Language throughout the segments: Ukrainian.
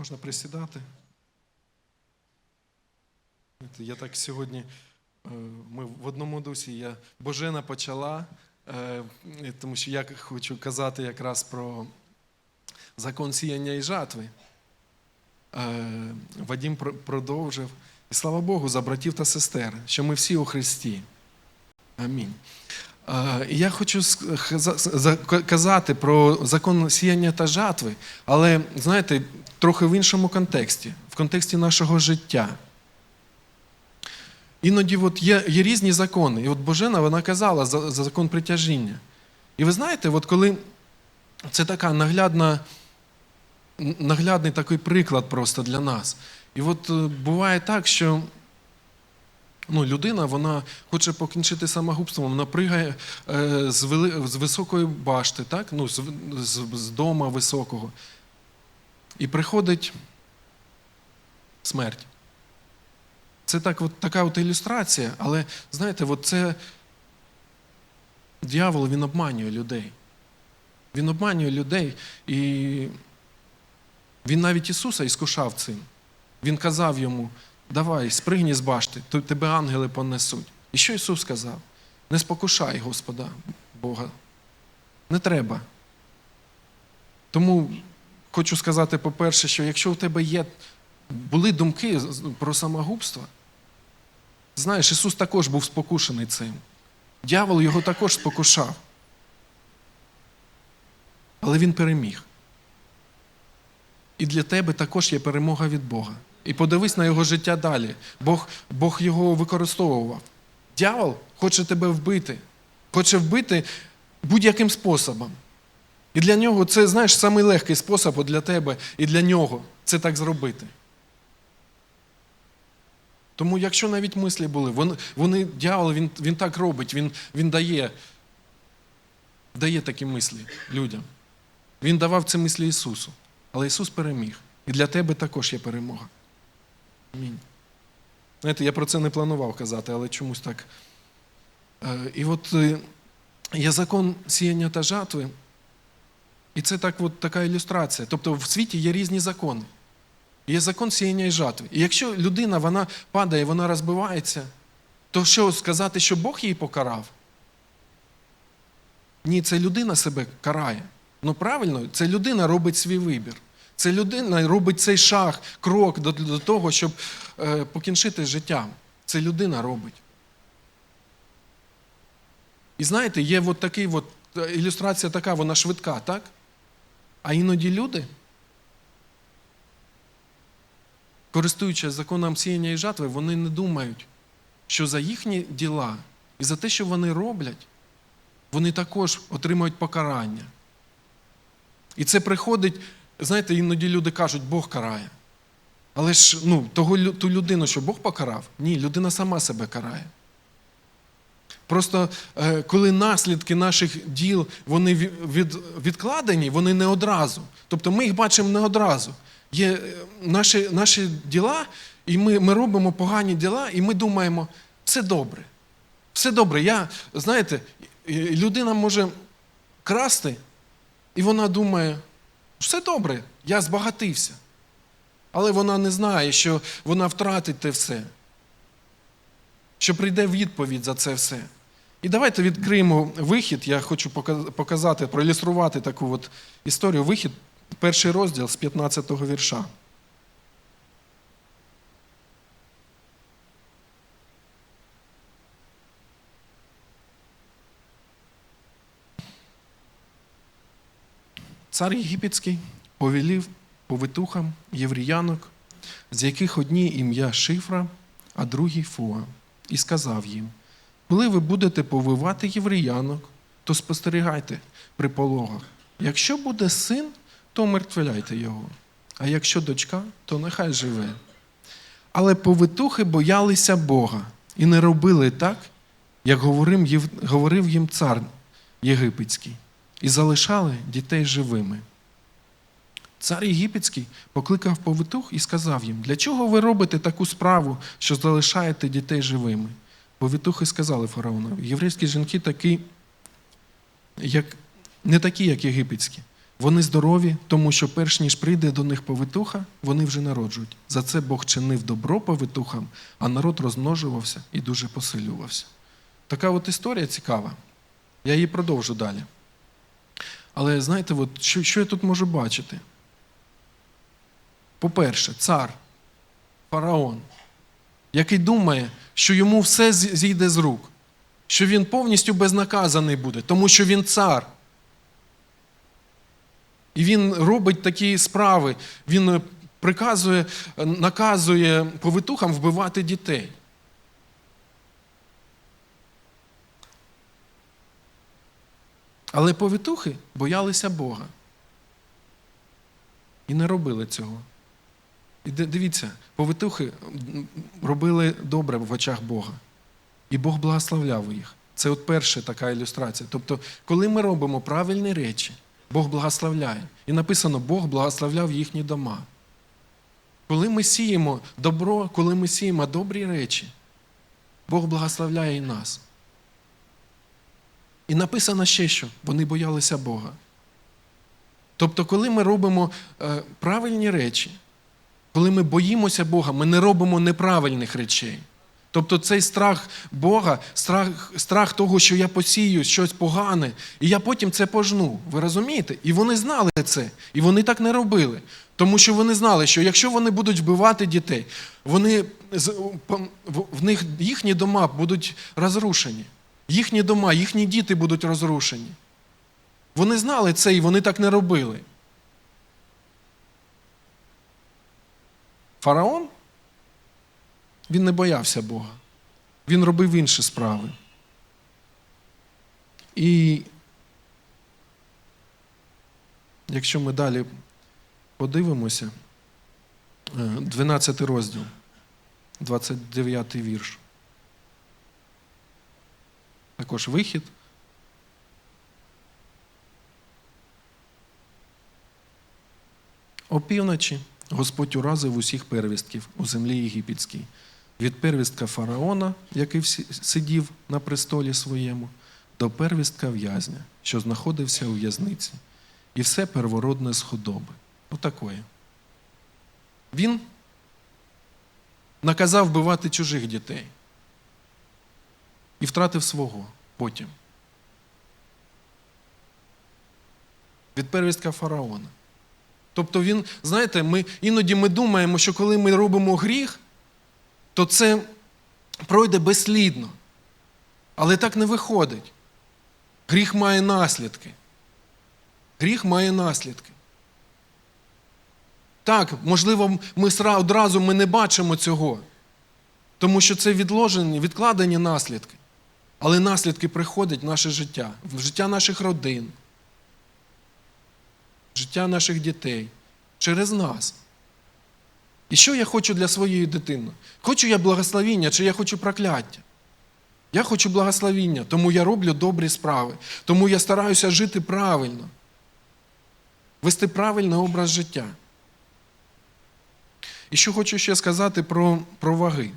Можна присідати. Я так сьогодні, е, ми в одному дусі, я Божена почала, е, тому що я хочу казати якраз про закон сіяння і жатви. Е, Вадім продовжив. І слава Богу, за братів та сестер, що ми всі у Христі. Амінь. Я хочу казати про закон сіяння та жатви, але, знаєте, трохи в іншому контексті, в контексті нашого життя. Іноді от є, є різні закони. І от Божена вона казала за, за закон притяжіння. І ви знаєте, от коли це така наглядна, наглядний такий приклад просто для нас. І от е, буває так, що ну, людина вона хоче покінчити самогубством, вона пригає е, з, вели, з високої башти, так? ну, з, з, з дома високого. І приходить смерть. Це так, от, така от ілюстрація, але знаєте, от це дьявол він обманює людей. Він обманює людей, і він навіть Ісуса іскушав цим. Він казав йому: давай, спригні з башти, то тебе ангели понесуть. І що Ісус сказав? Не спокушай Господа Бога. Не треба. Тому хочу сказати, по-перше, що якщо у тебе є, були думки про самогубство, знаєш, Ісус також був спокушений цим. Дьявол його також спокушав. Але він переміг. І для тебе також є перемога від Бога. І подивись на його життя далі. Бог, Бог його використовував. Дьявол хоче тебе вбити, хоче вбити будь-яким способом. І для нього це, знаєш, самий легкий спосіб для тебе і для нього це так зробити. Тому, якщо навіть мислі були, вони, вони дьявол, він, він так робить, він, він дає, дає такі мислі людям. Він давав ці мислі Ісусу. Але Ісус переміг. І для тебе також є перемога. Амінь. Знаєте, я про це не планував казати, але чомусь так. Е, І от е, є закон сіяння та жатви. І це так, от, така ілюстрація. Тобто в світі є різні закони. Є закон сіяння і жатви. І якщо людина вона падає, вона розбивається, то що сказати, що Бог її покарав? Ні, це людина себе карає. Ну правильно, це людина робить свій вибір. Це людина робить цей шаг, крок до, до того, щоб е, покінчити з життям. Це людина робить. І знаєте, є от такий от, е, ілюстрація така, вона швидка, так? А іноді люди, користуючись законом сіяння і жатви, вони не думають, що за їхні діла і за те, що вони роблять, вони також отримують покарання. І це приходить, знаєте, іноді люди кажуть, Бог карає. Але ж ну, того, ту людину, що Бог покарав, ні, людина сама себе карає. Просто е, коли наслідки наших діл вони від, відкладені, вони не одразу. Тобто ми їх бачимо не одразу. Є е, наші, наші діла, і ми, ми робимо погані діла, і ми думаємо, все добре. Все добре. Я, знаєте, людина може красти, і вона думає, все добре, я збагатився. Але вона не знає, що вона втратить те все, що прийде відповідь за це все. І давайте відкриємо вихід. Я хочу показати, проілюструвати таку от історію. Вихід, перший розділ з 15-го вірша. Цар Єгипетський повелів повитухам євріянок, з яких одні ім'я Шифра, а другий Фуа, і сказав їм: коли ви будете повивати євріянок, то спостерігайте при пологах. Якщо буде син, то мертвляйте його, а якщо дочка, то нехай живе. Але повитухи боялися Бога і не робили так, як говорив їм цар єгипетський, і залишали дітей живими. Цар Єгипетський покликав повитух і сказав їм: Для чого ви робите таку справу, що залишаєте дітей живими? Повитухи сказали фараонові, єврейські жінки такі, як, не такі, як єгипетські. Вони здорові, тому що перш ніж прийде до них повитуха, вони вже народжують. За це Бог чинив добро повитухам, а народ розмножувався і дуже посилювався. Така от історія цікава. Я її продовжу далі. Але знаєте, от, що, що я тут можу бачити? По-перше, цар, фараон, який думає, що йому все зійде з рук, що він повністю безнаказаний буде, тому що він цар. І він робить такі справи, він е, приказує, е, наказує повитухам вбивати дітей. Але повитухи боялися Бога. І не робили цього. І дивіться, повитухи робили добре в очах Бога. І Бог благословляв їх. Це от перша така ілюстрація. Тобто, коли ми робимо правильні речі, Бог благословляє. І написано, Бог благословляв їхні дома. Коли ми сіємо добро, коли ми сіємо добрі речі, Бог благословляє і нас. І написано ще що вони боялися Бога. Тобто, коли ми робимо е, правильні речі, коли ми боїмося Бога, ми не робимо неправильних речей. Тобто цей страх Бога, страх, страх того, що я посію щось погане, і я потім це пожну. Ви розумієте? І вони знали це, і вони так не робили. Тому що вони знали, що якщо вони будуть вбивати дітей, вони, в них їхні дома будуть розрушені. Їхні дома, їхні діти будуть розрушені. Вони знали це і вони так не робили. Фараон він не боявся Бога. Він робив інші справи. І якщо ми далі подивимося, е, 12 розділ, 29 вірш. Також вихід. Опівночі Господь уразив усіх первістків у землі єгипетській, від первістка фараона, який сидів на престолі своєму, до первістка в'язня, що знаходився у в'язниці, і все первородне з худоби. Отакої. Він наказав вбивати чужих дітей і втратив свого потім. Від первістка фараона. Тобто він, знаєте, ми, іноді ми думаємо, що коли ми робимо гріх, то це пройде безслідно. Але так не виходить. Гріх має наслідки. Гріх має наслідки. Так, можливо, ми одразу ми не бачимо цього, тому що це відложені, відкладені наслідки. Але наслідки приходять в наше життя, в життя наших родин, в життя наших дітей через нас. І що я хочу для своєї дитини? Хочу я благословіння чи я хочу прокляття? Я хочу благословіння, тому я роблю добрі справи, тому я стараюся жити правильно, вести правильний образ життя. І що хочу ще сказати про, про ваги.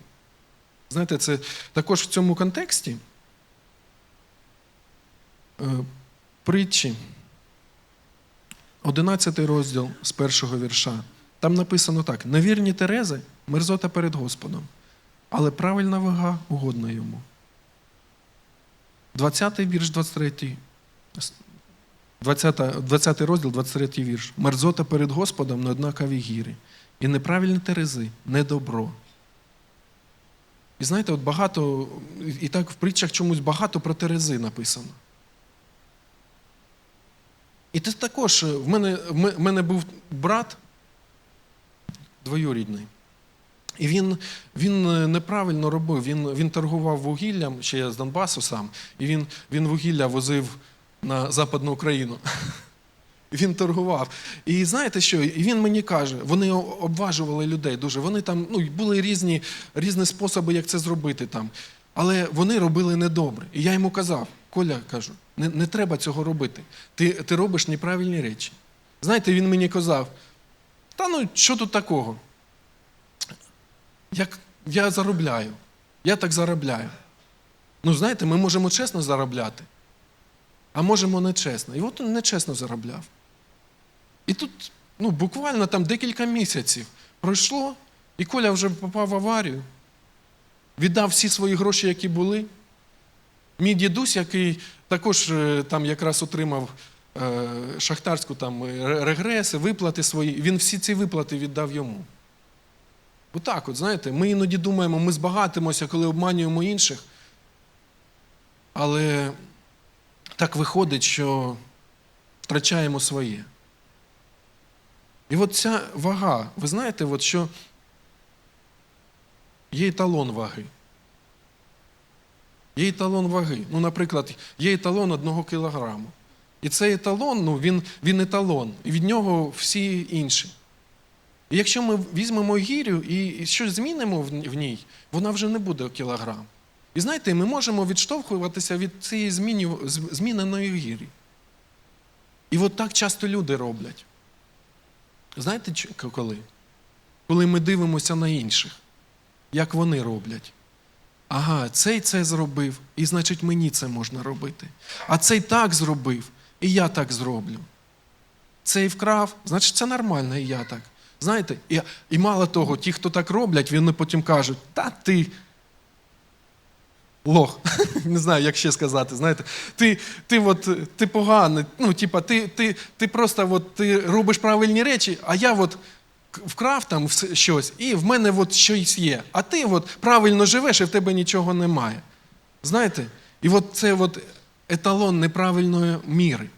Знаєте, це також в цьому контексті притчі, 11 розділ з першого вірша. Там написано так: невірні Терези мерзота перед Господом, але правильна вага угодна йому. 20 вірш, 23. 20, 20 розділ, 23 вірш. Мерзота перед Господом неоднакові гіри. І неправильні терези не добро. І знаєте, от багато, і так в притчах чомусь багато про терези написано. І це також в мене, в мене був брат двоюрідний. І він, він е, неправильно робив. Він, він торгував вугіллям, ще я з Донбасу сам, і він, він вугілля возив на Западну Україну. Він торгував. І знаєте що? І він мені каже, вони обважували людей дуже. Вони там ну, були різні, різні способи, як це зробити там. Але вони робили недобре. І я йому казав, Коля кажу, не, не треба цього робити. Ти, ти робиш неправильні речі. Знаєте, він мені казав, та ну що тут такого? Як я заробляю, я так заробляю. Ну, знаєте, ми можемо чесно заробляти, а можемо нечесно. І от він нечесно заробляв. І тут ну, буквально там декілька місяців пройшло, і Коля вже попав в аварію, віддав всі свої гроші, які були. Мій дідусь, який також е, там якраз отримав е, шахтарську там регреси, виплати свої, він всі ці виплати віддав йому. Отак, от, знаєте, ми іноді думаємо, ми збагатимося, коли обманюємо інших. Але так виходить, що втрачаємо своє. І от ця вага, ви знаєте, от що є еталон ваги. Є еталон ваги. Ну, наприклад, є еталон одного кілограму. І цей еталон, ну, він, він еталон, і від нього всі інші. І якщо ми візьмемо гірю і щось змінимо в ній, вона вже не буде кілограм. І знаєте, ми можемо відштовхуватися від цієї зміні, з- зміненої гірі. І от так часто люди роблять. Знаєте, коли? Коли ми дивимося на інших, як вони роблять. Ага, цей це зробив, і значить мені це можна робити. А цей так зробив, і я так зроблю. Цей вкрав, значить це нормально, і я так. Знаєте, і, і мало того, ті, хто так роблять, вони потім кажуть, та ти. Лох, не знаю, як ще сказати. Знаєте, ти, ти, от, ти поганий, ну, типа, ти, ти, ти просто от, ти робиш правильні речі, а я от вкрав там щось, і в мене от щось є. А ти от правильно живеш, і в тебе нічого немає. Знаєте? І от це от еталон неправильної міри.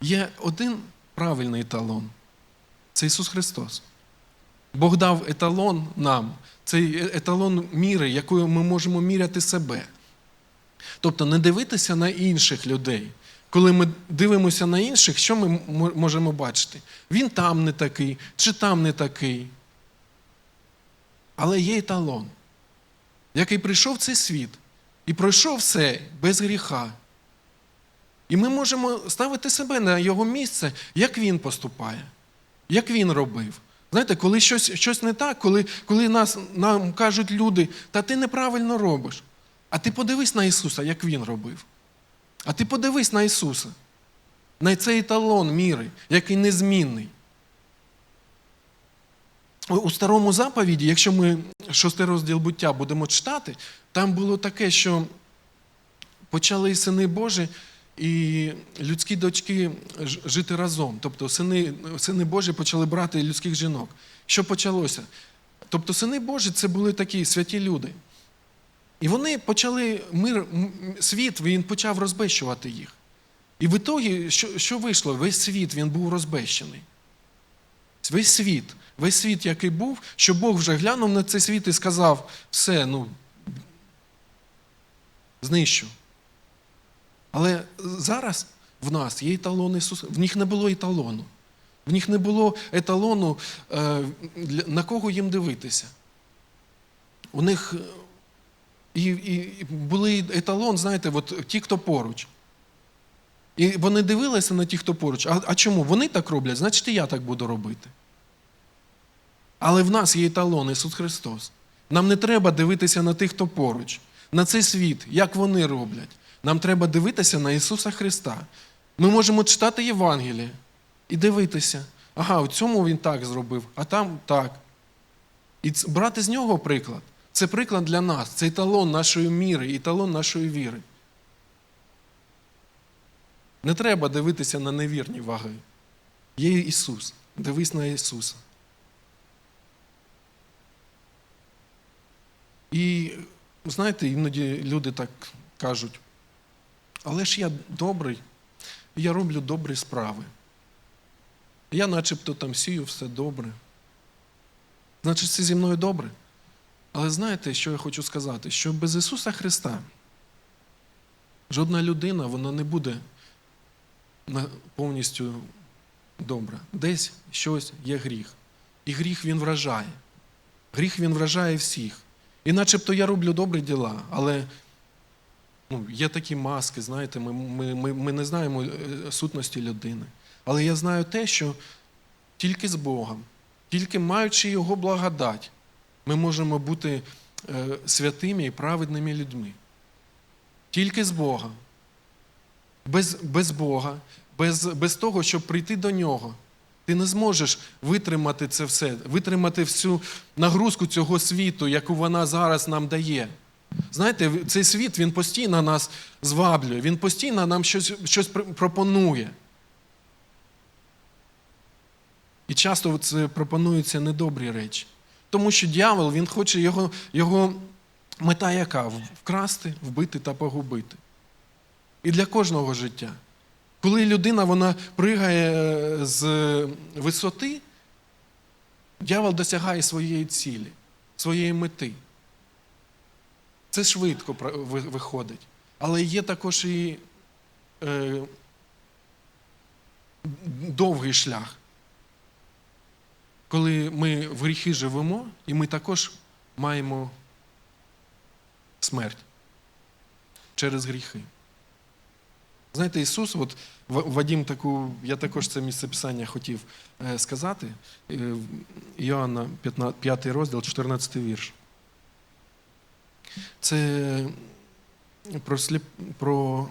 Є один правильний еталон це Ісус Христос. Бог дав еталон нам, цей е- еталон міри, якою ми можемо міряти себе. Тобто не дивитися на інших людей. Коли ми дивимося на інших, що ми можемо бачити? Він там не такий, чи там не такий. Але є еталон, який прийшов в цей світ і пройшов все без гріха. І ми можемо ставити себе на його місце, як він поступає, як він робив. Знаєте, коли щось, щось не так, коли, коли нас, нам кажуть люди, та ти неправильно робиш. А ти подивись на Ісуса, як Він робив. А ти подивись на Ісуса, на цей еталон міри, який незмінний. У- старому заповіді, якщо ми шостий розділ буття будемо читати, там було таке, що почали сини Божі і людські дочки жити разом. Тобто сини, сини Божі почали брати людських жінок. Що почалося? Тобто сини Божі це були такі святі люди. І вони почали мир, світ, він почав розбещувати їх. І в ітогі, що, що вийшло? Весь світ він був розбещений. Весь світ, весь світ, який був, що Бог вже глянув на цей світ і сказав: все, ну, знищу. Але зараз в нас є еталон Ісуса. В них не було еталону. В них не було еталону, е, на кого їм дивитися. У них і, і, були еталон, знаєте, от ті, хто поруч. І вони дивилися на ті, хто поруч. А, а чому? Вони так роблять, значить і я так буду робити. Але в нас є еталон Ісус Христос. Нам не треба дивитися на тих, хто поруч, на цей світ, як вони роблять. Нам треба дивитися на Ісуса Христа. Ми можемо читати Євангеліє і дивитися. Ага, у цьому він так зробив, а там так. І брати з нього приклад. Це приклад для нас, це еталон нашої міри, еталон нашої віри. Не треба дивитися на невірні ваги. Є Ісус. Дивись на Ісуса. І знаєте, іноді люди так кажуть, але ж я добрий, я роблю добрі справи. Я начебто там сію все добре. Значить, це зі мною добре. Але знаєте, що я хочу сказати? Що без Ісуса Христа жодна людина вона не буде повністю добра. Десь щось є гріх. І гріх він вражає. Гріх він вражає всіх. І начебто я роблю добрі діла, але ну, є такі маски, знаєте, ми, ми, ми, ми не знаємо е, сутності людини. Але я знаю те, що тільки з Богом, тільки маючи Його благодать, ми можемо бути е, святими і праведними людьми. Тільки з Бога. Без, без Бога, без, без того, щоб прийти до Нього, Ти не зможеш витримати це все, витримати всю нагрузку цього світу, яку вона зараз нам дає. Знаєте, цей світ він постійно нас зваблює, він постійно нам щось, щось пропонує. І часто це пропонуються недобрі речі. Тому що дьявол, він хоче його, його мета яка? Вкрасти, вбити та погубити. І для кожного життя. Коли людина вона пригає е, з висоти, дьявол досягає своєї цілі, своєї мети. Це швидко виходить. Але є також і е, довгий шлях. Коли ми в гріхи живемо, і ми також маємо смерть через гріхи. Знаєте, Ісус, от Вадім таку, я також це місце писання хотів е, сказати. Е, Іоанна 5 розділ, 14 вірш. Це про сліп, про.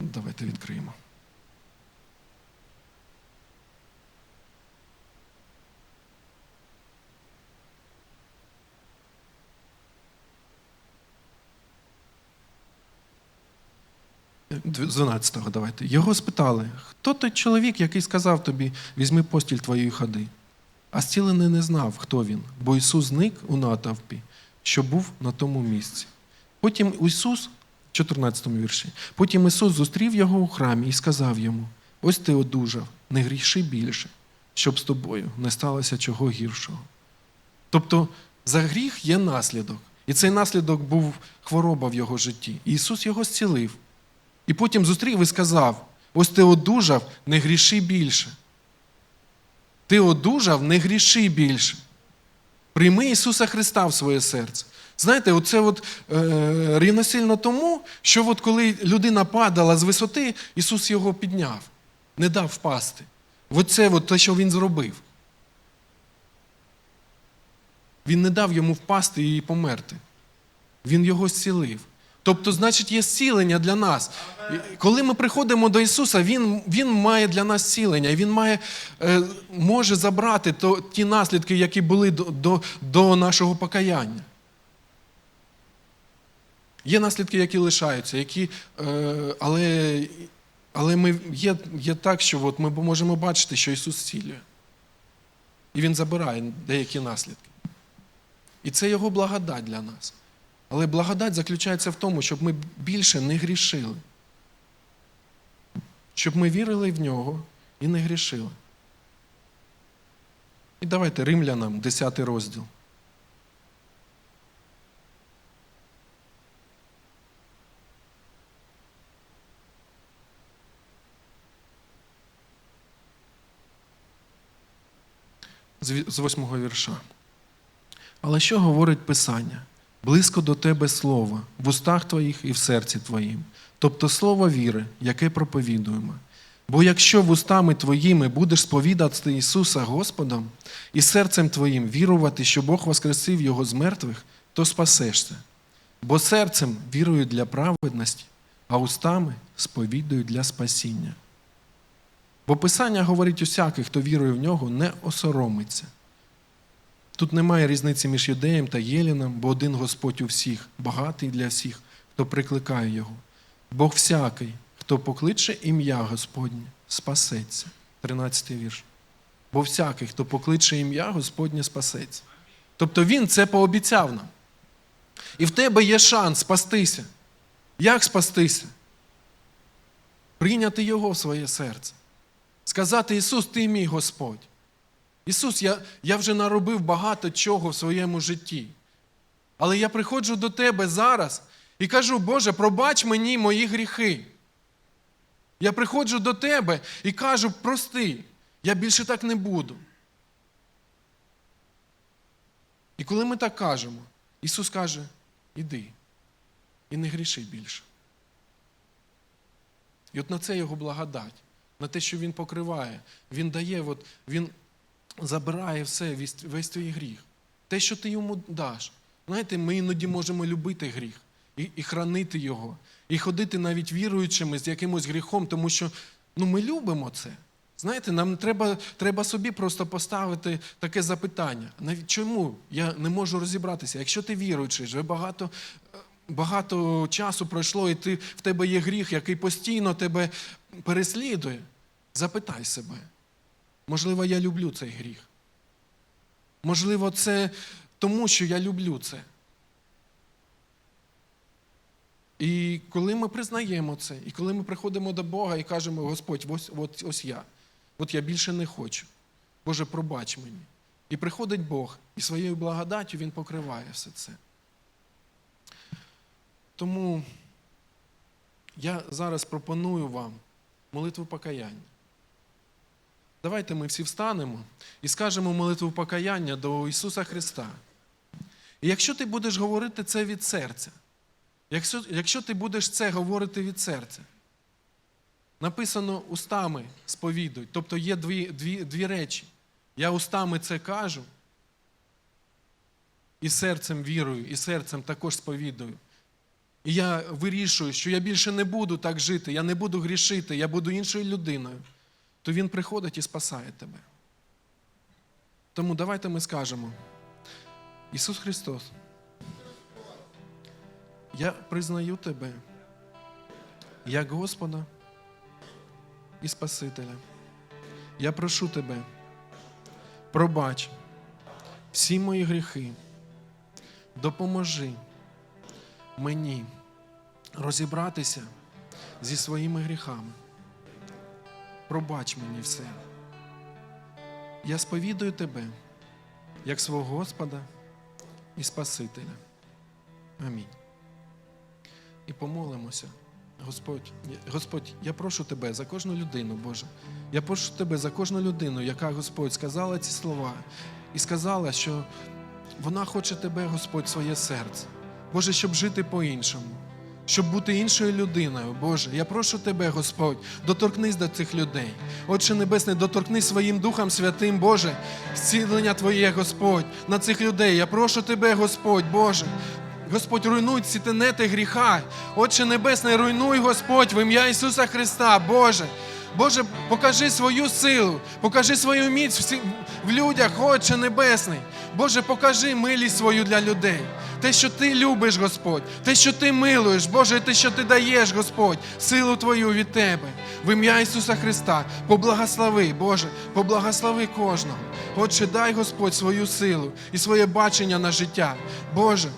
Давайте відкриємо. 12-го давайте. Його спитали, хто той чоловік, який сказав тобі, візьми постіль твою і ходи. А зцілений не знав, хто він, бо Ісус зник у натовпі, що був на тому місці. Потім Ісус, в 14 вірші, потім Ісус зустрів його у храмі і сказав йому: Ось ти одужав, не гріши більше, щоб з тобою не сталося чого гіршого. Тобто за гріх є наслідок. І цей наслідок був хвороба в його житті. І Ісус його зцілив. І потім зустрів і сказав: ось ти одужав, не гріши більше. Ти одужав, не гріши більше. Прийми Ісуса Христа в своє серце. Знаєте, оце от, е, рівносильно тому, що от коли людина падала з висоти, Ісус його підняв, не дав впасти. Оце от те, що Він зробив. Він не дав йому впасти і померти. Він його зцілив. Тобто, значить, є зцілення для нас. Коли ми приходимо до Ісуса, Він, він має для нас зцілення, Він має, е, може забрати то, ті наслідки, які були до, до, до нашого покаяння. Є наслідки, які лишаються, які, е, але, але ми, є, є так, що от ми можемо бачити, що Ісус зцілює. І Він забирає деякі наслідки. І це Його благодать для нас. Але благодать заключається в тому, щоб ми більше не грішили. Щоб ми вірили в нього і не грішили. І давайте римлянам 10 розділ. З восьмого вірша. Але що говорить Писання? Близько до тебе слово, в устах твоїх і в серці твоїм, тобто слово віри, яке проповідуємо. Бо якщо вустами твоїми будеш сповідати Ісуса Господом і серцем твоїм вірувати, що Бог воскресив Його з мертвих, то спасешся. Бо серцем вірують для праведності, а устами сповідують для спасіння. Бо Писання говорить усякий, хто вірує в нього, не осоромиться. Тут немає різниці між юдеєм та єліном, бо один Господь у всіх, багатий для всіх, хто прикликає Його. Бог всякий, хто покличе ім'я Господнє, спасеться. 13 вірш. Бо всякий, хто покличе ім'я Господнє, спасеться. Тобто Він це пообіцяв нам. І в тебе є шанс спастися. Як спастися? Прийняти Його в своє серце. Сказати Ісус, ти мій Господь. Ісус, я, я вже наробив багато чого в своєму житті. Але я приходжу до Тебе зараз і кажу, Боже, пробач мені мої гріхи. Я приходжу до Тебе і кажу, прости, я більше так не буду. І коли ми так кажемо, Ісус каже, іди і не гріши більше. І от на це Його благодать, на те, що Він покриває, Він дає, от, Він забирає все, весь, твій гріх. Те, що ти йому даш. Знаєте, ми іноді можемо любити гріх і, і хранити його, і ходити навіть віруючими з якимось гріхом, тому що ну, ми любимо це. Знаєте, нам треба, треба собі просто поставити таке запитання. Навіть чому я не можу розібратися? Якщо ти віруючий, вже багато, е, багато часу пройшло, і ти, в тебе є гріх, який постійно тебе переслідує, запитай себе. Можливо, я люблю цей гріх. Можливо, це тому, що я люблю це. І коли ми признаємо це, і коли ми приходимо до Бога і кажемо, Господь, ось, ось, ось я, от я більше не хочу. Боже, пробач мені. І приходить Бог, і своєю благодаттю Він покриває все це. Тому я зараз пропоную вам молитву покаяння. Давайте ми всі встанемо і скажемо молитву покаяння до Ісуса Христа. І якщо ти будеш говорити це від серця, якщо, якщо ти будеш це говорити від серця, написано устами сповідуй, тобто є дві, дві, дві речі. Я устами це кажу, і серцем вірую, і серцем також сповідую. І я вирішую, що я більше не буду так жити, я не буду грішити, я буду іншою людиною, то Він приходить і спасає тебе. Тому давайте ми скажемо, Ісус Христос, я признаю Тебе як Господа і Спасителя. Я прошу Тебе, пробач всі мої гріхи, допоможи мені розібратися зі своїми гріхами. Пробач мені все. Я сповідую Тебе як свого Господа і Спасителя. Амінь. І помолимося. Господь, Господь, я прошу Тебе за кожну людину, Боже. Я прошу Тебе за кожну людину, яка, Господь, сказала ці слова і сказала, що вона хоче Тебе, Господь, своє серце. Боже, щоб жити по-іншому, щоб бути іншою людиною. Боже, я прошу Тебе, Господь, доторкнись до цих людей. Отче Небесний, доторкнись своїм Духом Святим, Боже, зцілення Твоє, Господь, на цих людей. Я прошу Тебе, Господь, Боже. Господь, руйнуй ці тенети гріха. Отче Небесний, руйнуй, Господь, в ім'я Ісуса Христа, Боже. Боже, покажи свою силу, покажи свою міць в людях, Отче Небесний. Боже, покажи милість свою для людей. Те, що ти любиш, Господь, те, що ти милуєш, Боже, те, що ти даєш, Господь, силу Твою від Тебе. В ім'я Ісуса Христа, поблагослови, Боже, поблагослови кожного. Отче, дай Господь свою силу і своє бачення на життя. Боже,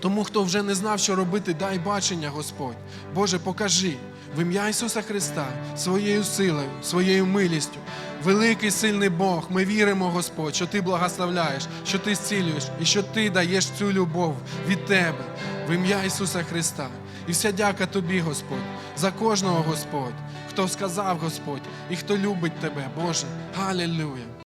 тому, хто вже не знав, що робити, дай бачення, Господь. Боже, покажи в ім'я Ісуса Христа своєю силою, своєю милістю. Великий сильний Бог, ми віримо, Господь, що Ти благословляєш, що Ти зцілюєш і що Ти даєш цю любов від Тебе в ім'я Ісуса Христа. І вся дяка Тобі, Господь, за кожного, Господь, хто сказав, Господь, і хто любить Тебе, Боже. Галілюя!